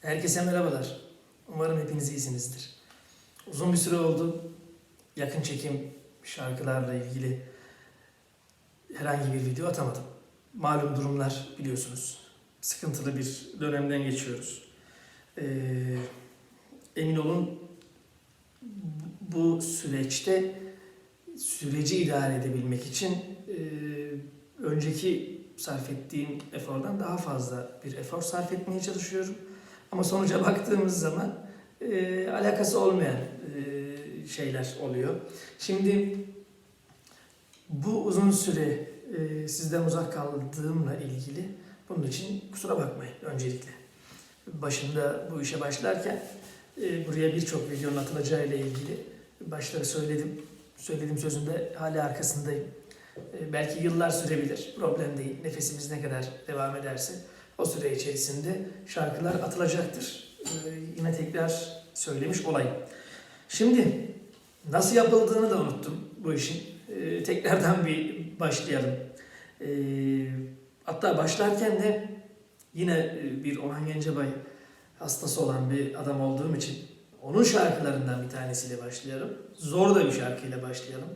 Herkese merhabalar. Umarım hepiniz iyisinizdir. Uzun bir süre oldu. Yakın çekim şarkılarla ilgili herhangi bir video atamadım. Malum durumlar biliyorsunuz. Sıkıntılı bir dönemden geçiyoruz. Ee, emin olun bu- süreçte süreci idare edebilmek için e, önceki sarf ettiğim efordan daha fazla bir efor sarf etmeye çalışıyorum. Ama sonuca baktığımız zaman e, alakası olmayan e, şeyler oluyor. Şimdi bu uzun süre e, sizden uzak kaldığımla ilgili bunun için kusura bakmayın öncelikle. Başında bu işe başlarken e, buraya birçok videonun atılacağı ile ilgili başta söyledim. Söylediğim sözümde hala arkasındayım. E, belki yıllar sürebilir. Problem değil. Nefesimiz ne kadar devam ederse o süre içerisinde şarkılar atılacaktır. Ee, yine tekrar söylemiş olayım. Şimdi nasıl yapıldığını da unuttum bu işin. Ee, tekrardan bir başlayalım. Ee, hatta başlarken de yine e, bir Orhan Gencebay hastası olan bir adam olduğum için onun şarkılarından bir tanesiyle başlayalım. Zor da bir şarkıyla başlayalım.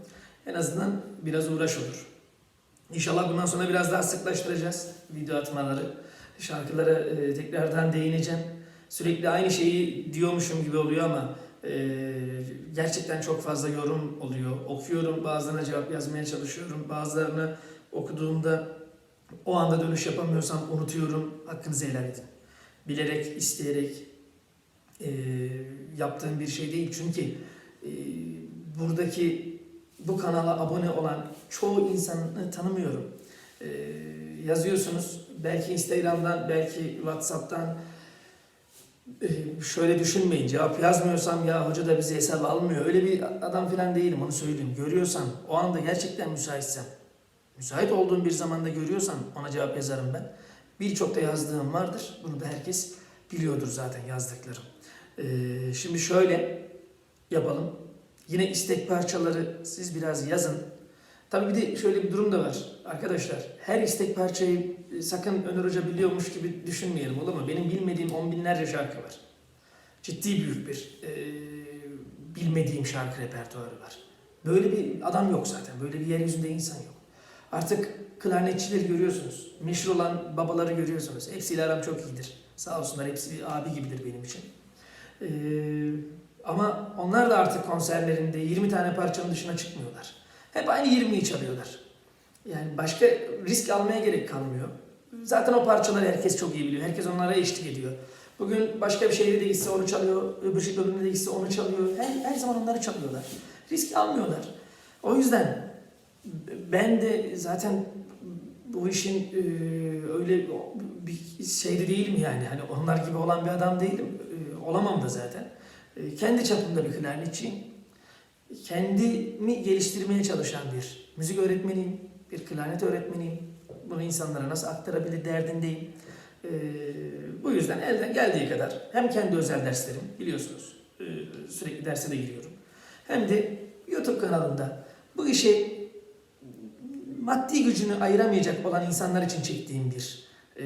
En azından biraz uğraş olur. İnşallah bundan sonra biraz daha sıklaştıracağız video atmaları şarkılara e, tekrardan değineceğim. Sürekli aynı şeyi diyormuşum gibi oluyor ama e, gerçekten çok fazla yorum oluyor. Okuyorum, bazılarına cevap yazmaya çalışıyorum. Bazılarını okuduğumda o anda dönüş yapamıyorsam unutuyorum. Hakkınızı helal edin. Bilerek, isteyerek e, yaptığım bir şey değil. Çünkü buradaki bu kanala abone olan çoğu insanı tanımıyorum. E, yazıyorsunuz. Belki Instagram'dan, belki WhatsApp'tan şöyle düşünmeyin. Cevap yazmıyorsam ya hoca da bizi hesaba almıyor. Öyle bir adam falan değilim onu söyleyeyim. Görüyorsam, o anda gerçekten müsaitsem, müsait olduğum bir zamanda görüyorsam ona cevap yazarım ben. Birçok da yazdığım vardır. Bunu da herkes biliyordur zaten yazdıklarım. E, şimdi şöyle yapalım. Yine istek parçaları siz biraz yazın. Tabii bir de şöyle bir durum da var arkadaşlar. Her istek parçayı e, sakın Öner Hoca biliyormuş gibi düşünmeyelim olur mu? Benim bilmediğim on binlerce şarkı var. Ciddi büyük bir e, bilmediğim şarkı repertuarı var. Böyle bir adam yok zaten. Böyle bir yeryüzünde insan yok. Artık klarnetçileri görüyorsunuz. Meşhur olan babaları görüyorsunuz. Hepsiyle aram çok iyidir. Sağ olsunlar hepsi bir abi gibidir benim için. E, ama onlar da artık konserlerinde 20 tane parçanın dışına çıkmıyorlar. Hep aynı 20'yi çalıyorlar. Yani başka risk almaya gerek kalmıyor. Zaten o parçaları herkes çok iyi biliyor. Herkes onlara eşlik ediyor. Bugün başka bir şehirde gitse onu çalıyor, öbür bölümde de gitse onu çalıyor. Her, her zaman onları çalıyorlar. Risk almıyorlar. O yüzden ben de zaten bu işin e, öyle bir şeyde değilim yani. Hani onlar gibi olan bir adam değilim. E, olamam da zaten. E, kendi çapımda bir klarnetçiyim kendimi geliştirmeye çalışan bir müzik öğretmeniyim, bir klarnet öğretmeniyim. Bunu insanlara nasıl aktarabilir derdindeyim. Ee, bu yüzden elden geldiği kadar hem kendi özel derslerim biliyorsunuz e, sürekli derse de giriyorum. Hem de YouTube kanalında bu işe maddi gücünü ayıramayacak olan insanlar için çektiğim bir e,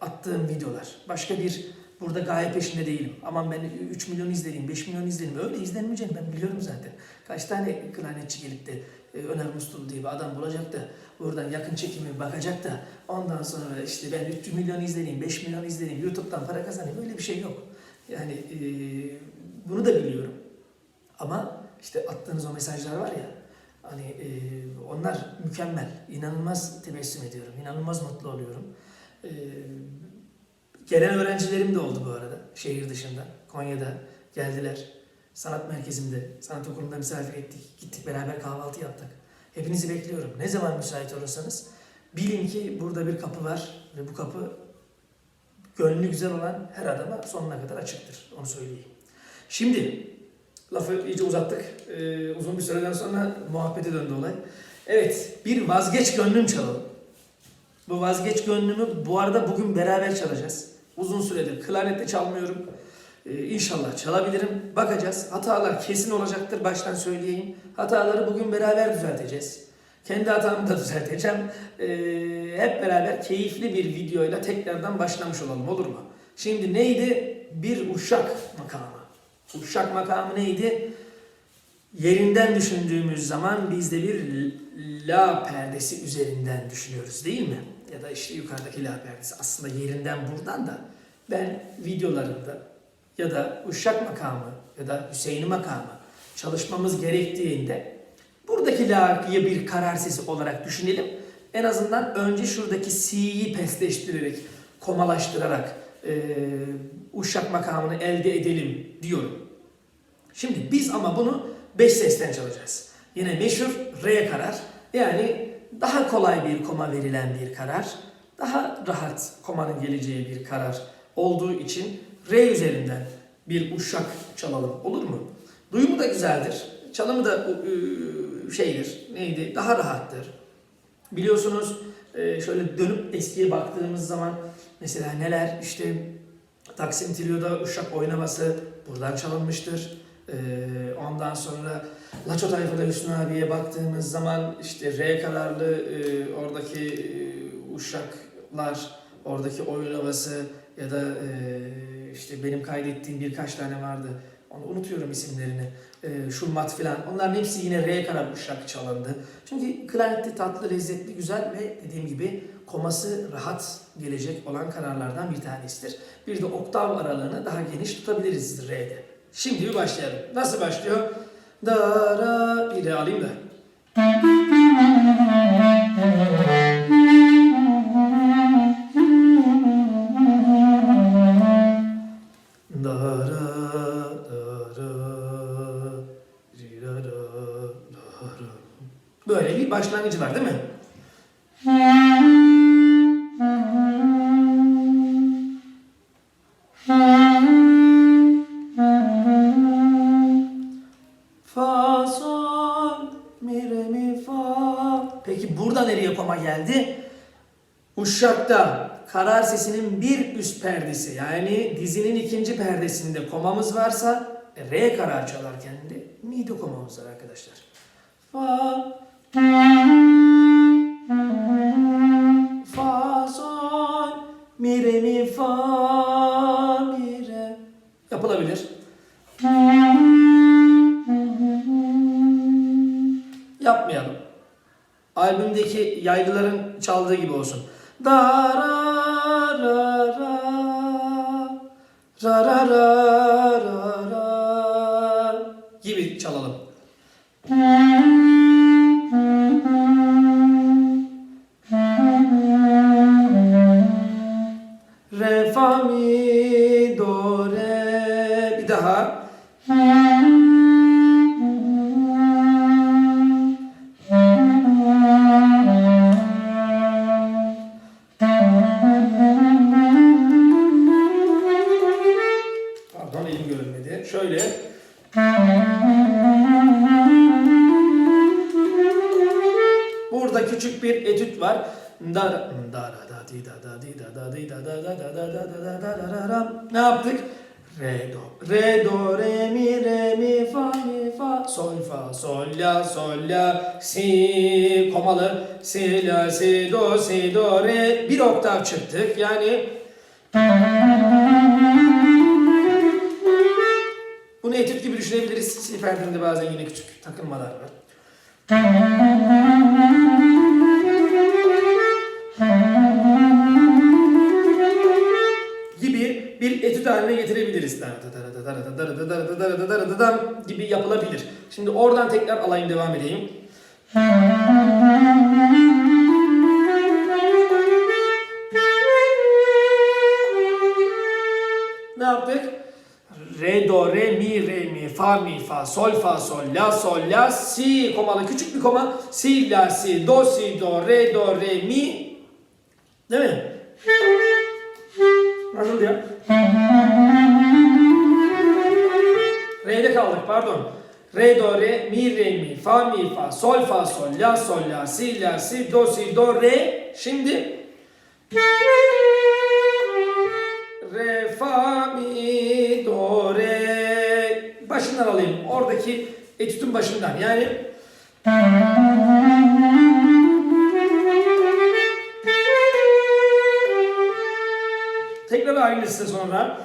attığım videolar. Başka bir burada gaye peşinde değilim. Aman ben 3 milyon izleneyim, 5 milyon izleneyim. Öyle izlenmeyeceğim ben biliyorum zaten. Kaç tane klarnetçi gelip de e, Öner Mustul diye bir adam bulacak da buradan yakın çekimi bakacak da ondan sonra işte ben 3 milyon izleneyim, 5 milyon izleneyim, YouTube'dan para kazanayım. Öyle bir şey yok. Yani e, bunu da biliyorum. Ama işte attığınız o mesajlar var ya hani e, onlar mükemmel. İnanılmaz tebessüm ediyorum. inanılmaz mutlu oluyorum. E, Gelen öğrencilerim de oldu bu arada. Şehir dışında. Konya'da geldiler. Sanat merkezimde, sanat okulunda misafir ettik. Gittik beraber kahvaltı yaptık. Hepinizi bekliyorum. Ne zaman müsait olursanız bilin ki burada bir kapı var ve bu kapı gönlü güzel olan her adama sonuna kadar açıktır. Onu söyleyeyim. Şimdi lafı iyice uzattık. Ee, uzun bir süreden sonra muhabbete döndü olay. Evet, bir vazgeç gönlüm çalalım. Bu vazgeç gönlümü bu arada bugün beraber çalacağız. Uzun süredir klarnette çalmıyorum. Ee, inşallah çalabilirim. Bakacağız. Hatalar kesin olacaktır. Baştan söyleyeyim. Hataları bugün beraber düzelteceğiz. Kendi hatamı da düzelteceğim. Ee, hep beraber keyifli bir videoyla tekrardan başlamış olalım olur mu? Şimdi neydi? Bir uşak makamı. Uşak makamı neydi? Yerinden düşündüğümüz zaman biz de bir la perdesi üzerinden düşünüyoruz değil mi? Ya da işte yukarıdaki la perdesi aslında yerinden buradan da ben videolarımda ya da Uşak makamı ya da Hüseyin makamı çalışmamız gerektiğinde buradaki la'yı bir karar sesi olarak düşünelim. En azından önce şuradaki si'yi pesleştirerek, komalaştırarak e, Uşak makamını elde edelim diyorum. Şimdi biz ama bunu 5 sesten çalacağız. Yine meşhur re karar. Yani daha kolay bir koma verilen bir karar. Daha rahat komanın geleceği bir karar olduğu için re üzerinden bir uşak çalalım olur mu? Duyumu da güzeldir. Çalımı da şeydir. Neydi? Daha rahattır. Biliyorsunuz e, şöyle dönüp eskiye baktığımız zaman mesela neler işte Taksim Tilio'da uşak oynaması buradan çalınmıştır. Ee, ondan sonra Laço tayfada Hüsnü abiye baktığımız zaman işte R kararlı e, oradaki e, uşaklar, oradaki oyun havası ya da e, işte benim kaydettiğim birkaç tane vardı. Onu unutuyorum isimlerini. E, Şurmat filan. Onların hepsi yine R karar uşak çalındı. Çünkü klarnetli tatlı, lezzetli, güzel ve dediğim gibi koması rahat gelecek olan kararlardan bir tanesidir. Bir de oktav aralığını daha geniş tutabiliriz R'de. Şimdi bir başlayalım. Nasıl başlıyor? Da ra bir de alayım da. Da ra da ra ri ra da. Böyle bir başlangıcı var değil mi? Uşakta karar sesinin bir üst perdesi yani dizinin ikinci perdesinde komamız varsa re karar çalarken de mi de komamız var arkadaşlar. Fa, fa, sol, mi, re, mi, fa, mi, re. Yapılabilir. Yapmayalım. Albümdeki yaylıların çaldığı gibi olsun. Da ra ra ra ra ra ra da da da da da. Ne yaptık? Re do re do re mi re mi fa mi fa sol fa sol la sol la si komalı si la si do si do re bir oktav çıktık yani etüt gibi düşünebiliriz. Si perdemde bazen yine küçük takılmalar var. gibi bir etüt haline getirebiliriz. gibi yapılabilir. Şimdi oradan tekrar alayım devam edeyim. Re, do, re, mi, re, mi, fa, mi, fa, sol, fa, sol, la, sol, la, si, komalı küçük bir koma. Si, la, si, do, si, do, re, do, re, mi. Değil mi? Nasıl ya? Re'de kaldık pardon. Re, do, re, mi, re, mi, fa, mi, fa, sol, fa, sol, la, sol, la, si, la, si, do, si, do, re. Şimdi Re, fa, mi. Başından alayım. Oradaki etütün başından. Yani tekrar aynı etsin sonra.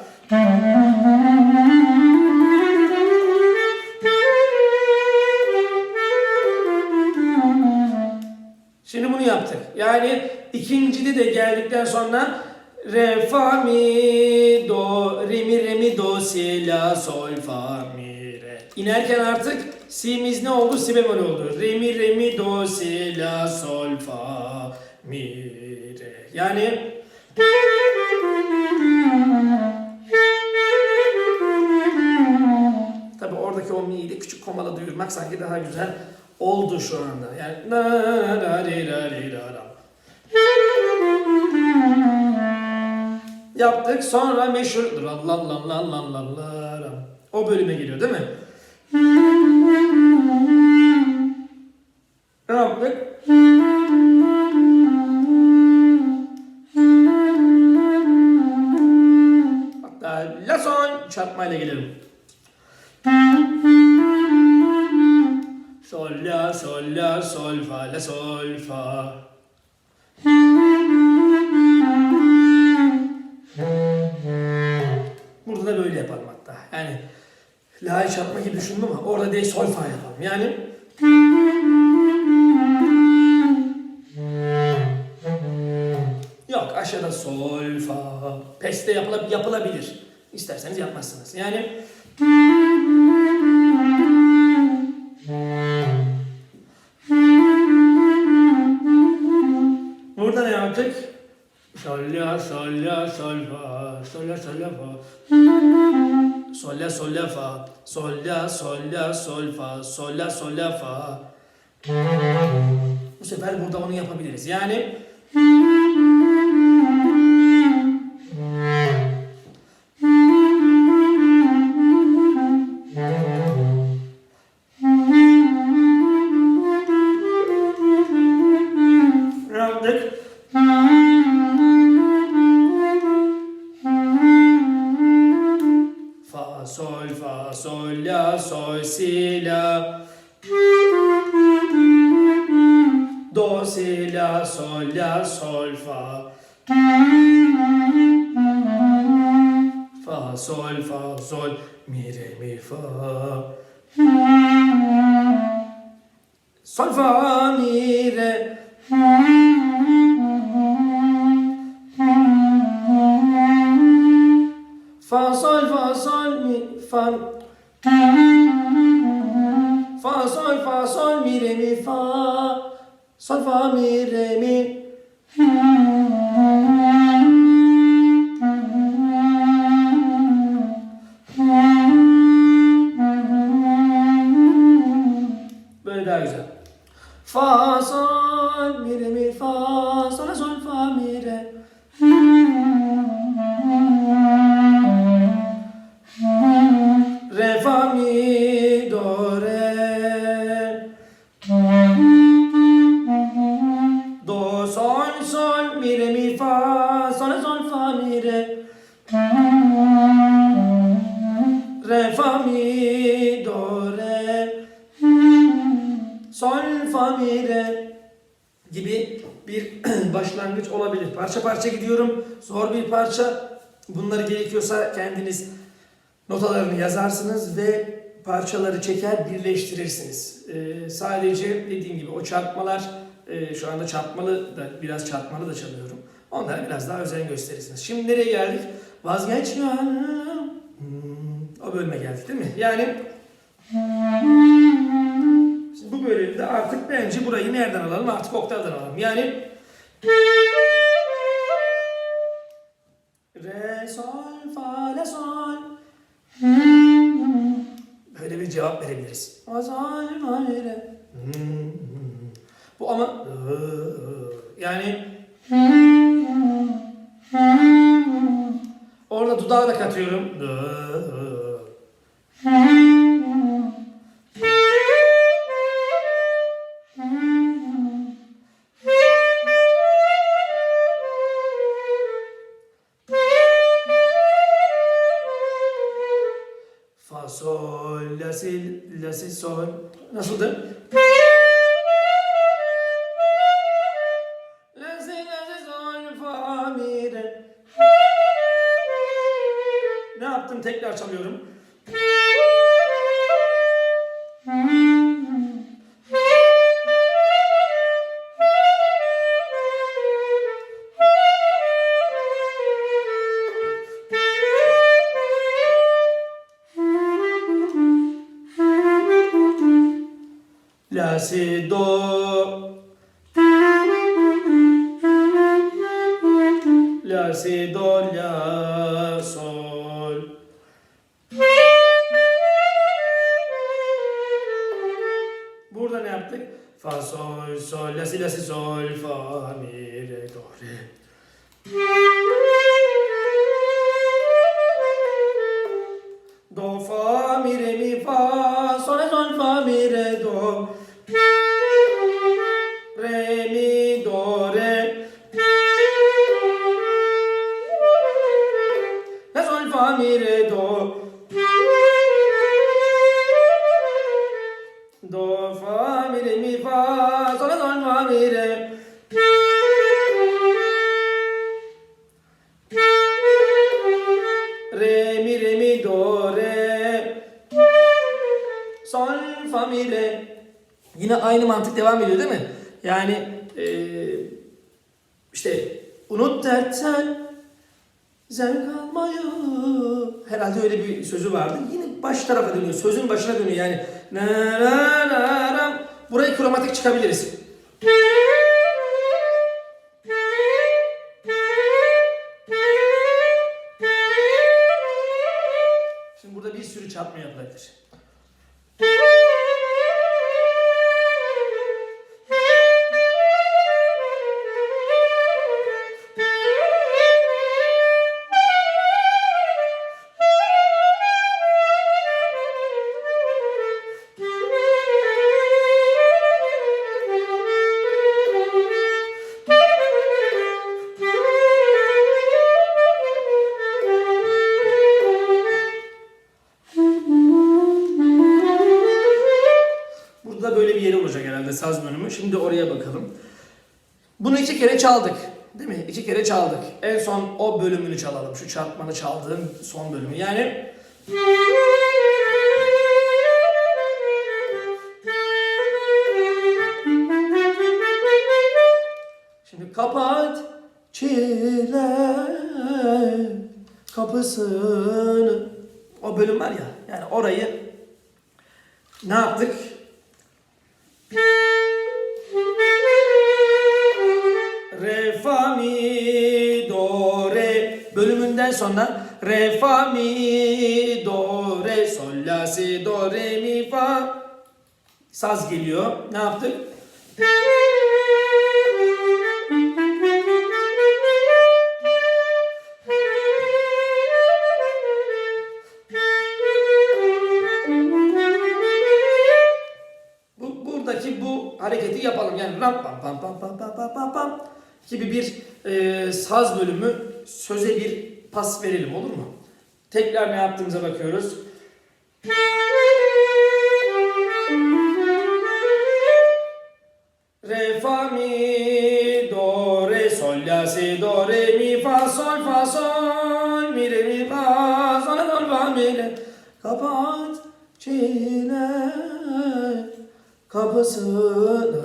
Şimdi bunu yaptık. Yani ikincide de geldikten sonra re fa mi do re mi re mi do si la sol fa mi inerken artık si'miz ne oldu? Si bemol oldu. Re mi re mi do si la sol fa mi re. Yani Tabi oradaki o mi'yi de küçük komala duyurmak sanki daha güzel oldu şu anda. Yani na ra re. Yaptık sonra meşhur la la la la la la la o bölüme geliyor değil mi? Ne yaptık? Hatta la son çarpmayla gelelim. Sol la sol la sol fa la sol fa. La'yı çarpma gibi düşündüm ama orada değil sol fa yapalım. Yani Yok aşağıda sol fa. Peste yapılab yapılabilir. İsterseniz yapmazsınız. Yani Burada ne yaptık? Sol la sol la sol fa sol la sol la fa sol la sol la fa. Sol la sol la sol fa. Sol la sol la fa. Bu sefer burada onu yapabiliriz. Yani fa Sol fa mi re Fa sol fa sol mi fa. Fa sol fa sol mi re mi fa. Sol fa mi re mi Sol fa mi re gibi bir başlangıç olabilir. Parça parça gidiyorum. Zor bir parça. Bunları gerekiyorsa kendiniz notalarını yazarsınız ve parçaları çeker birleştirirsiniz. Ee, sadece dediğim gibi o çarpmalar e, şu anda çarpmalı da biraz çarpmalı da çalıyorum. Onlara biraz daha özen gösterirsiniz. Şimdi nereye geldik? Vazgeç ya. Hmm, o bölüme geldik değil mi? Yani Şimdi bu bölümde artık bence burayı nereden alalım? Artık oktavdan alalım. Yani Re, sol, fa, la, sol. Böyle bir cevap verebiliriz. Re. Bu ama yani orada dudağı da katıyorum. se do aynı mantık devam ediyor değil mi? Yani eee, işte unut dertten zevk almayı herhalde öyle bir sözü vardı. Yine baş tarafa dönüyor. Sözün başına dönüyor yani. Na, na, na, na. Burayı kromatik çıkabiliriz. Şimdi burada bir sürü çarpma yapılabilir. Saz bölümü. Şimdi oraya bakalım. Bunu iki kere çaldık. Değil mi? İki kere çaldık. En son o bölümünü çalalım. Şu çarpmanı çaldığım son bölümü. Yani Şimdi kapat çile kapısını o bölüm var ya yani orayı ne yaptık? de sonra re fa mi do re sol la si do re mi fa saz geliyor. Ne yaptık? Bu, buradaki bu hareketi yapalım. Yani rap pam pam pam pam pam pam pam gibi bir e, saz bölümü söze bir pas verelim olur mu? Tekrar ne yaptığımıza bakıyoruz. Re fa mi do re sol la si do re mi fa sol fa sol mi re mi fa sol sol fa mi re kapat çile kapısı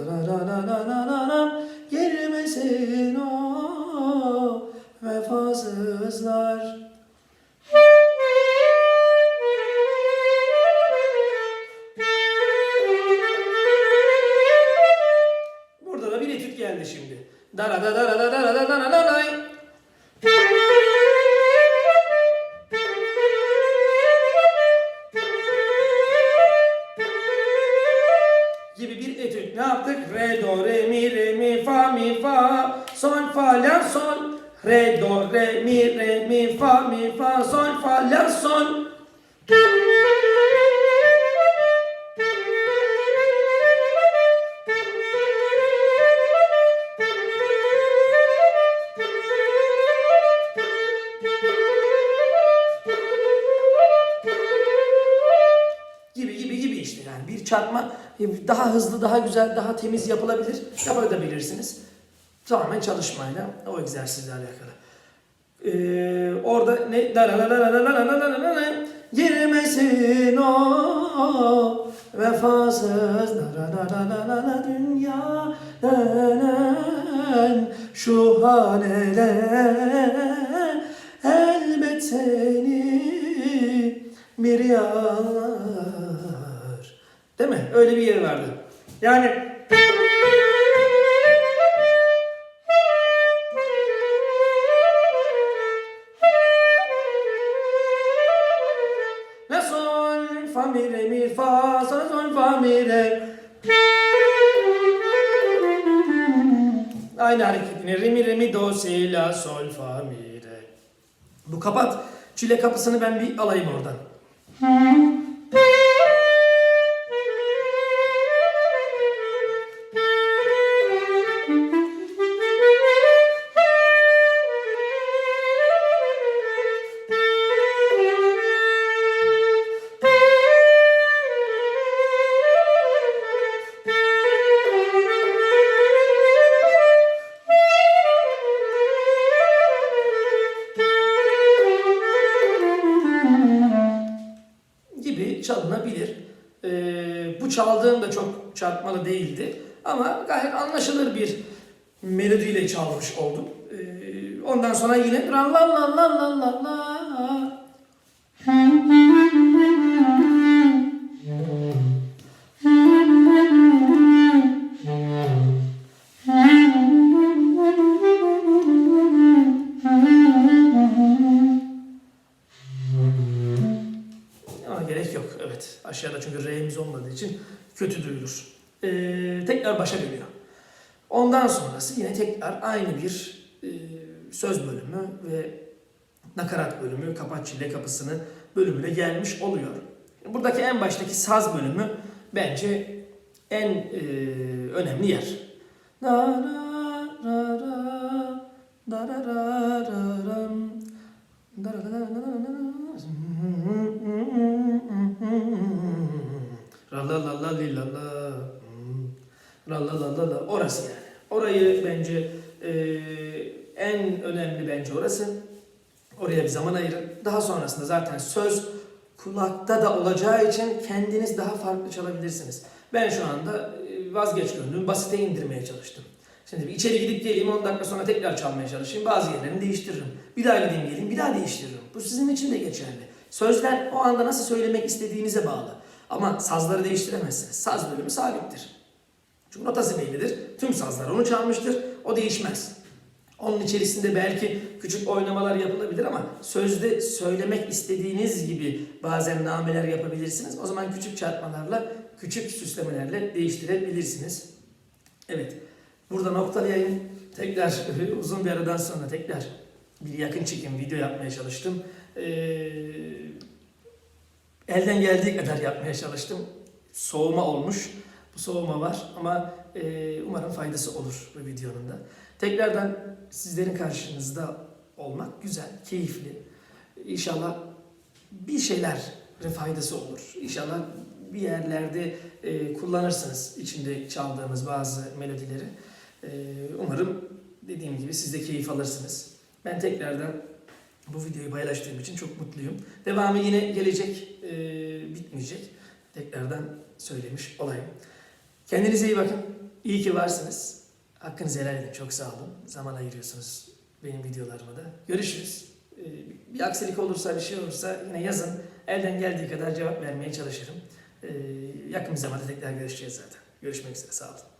kuşatma daha hızlı, daha güzel, daha temiz yapılabilir. Yapabilirsiniz. Tamamen çalışmayla o egzersizle alakalı. Ee, orada ne girmesin o vefasız dünya denen şu hanelere elbet seni bir yalan değil mi? Öyle bir yeri vardı. Yani La sol fa mi re mi fa sol sol fa mi re Aynı hareketini re mi re mi do si la sol fa mi re Bu kapat çile kapısını ben bir alayım oradan. Çaldığım da çok çarpmalı değildi. Ama gayet anlaşılır bir melodiyle çalmış oldum. Ee, ondan sonra yine la la la la la la la sonrası yine tekrar aynı bir e, söz bölümü ve nakarat bölümü, kapat çile kapısını bölümüne gelmiş oluyor. Buradaki en baştaki saz bölümü bence en e, önemli yer. Orası yani. Orayı bence e, en önemli bence orası. Oraya bir zaman ayırın. Daha sonrasında zaten söz kulakta da olacağı için kendiniz daha farklı çalabilirsiniz. Ben şu anda e, vazgeç gönlüm basite indirmeye çalıştım. Şimdi bir içeri gidip geleyim 10 dakika sonra tekrar çalmaya çalışayım. Bazı yerlerini değiştiririm. Bir daha gideyim geleyim bir daha değiştiririm. Bu sizin için de geçerli. Sözler o anda nasıl söylemek istediğinize bağlı. Ama sazları değiştiremezsiniz. Saz bölümü sabittir. Çünkü notası bellidir. Tüm sazlar onu çalmıştır. O değişmez. Onun içerisinde belki küçük oynamalar yapılabilir ama sözde söylemek istediğiniz gibi bazen nameler yapabilirsiniz. O zaman küçük çarpmalarla, küçük süslemelerle değiştirebilirsiniz. Evet. Burada noktalayayım. Tekrar uzun bir aradan sonra tekrar bir yakın çekim video yapmaya çalıştım. Ee, elden geldiği kadar yapmaya çalıştım. Soğuma olmuş. Soğuma var ama e, umarım faydası olur bu videonun da. Tekrardan sizlerin karşınızda olmak güzel, keyifli. İnşallah bir şeyler faydası olur. İnşallah bir yerlerde e, kullanırsınız içinde çaldığımız bazı melodileri. E, umarım dediğim gibi siz de keyif alırsınız. Ben tekrardan bu videoyu paylaştığım için çok mutluyum. Devamı yine gelecek, e, bitmeyecek. Tekrardan söylemiş olayım. Kendinize iyi bakın. İyi ki varsınız. Hakkınızı helal edin. Çok sağ olun. Zaman ayırıyorsunuz benim videolarıma da. Görüşürüz. Ee, Bir aksilik olursa, bir şey olursa yine yazın. Elden geldiği kadar cevap vermeye çalışırım. Ee, Yakın bir zamanda tekrar görüşeceğiz zaten. Görüşmek üzere. Sağ olun.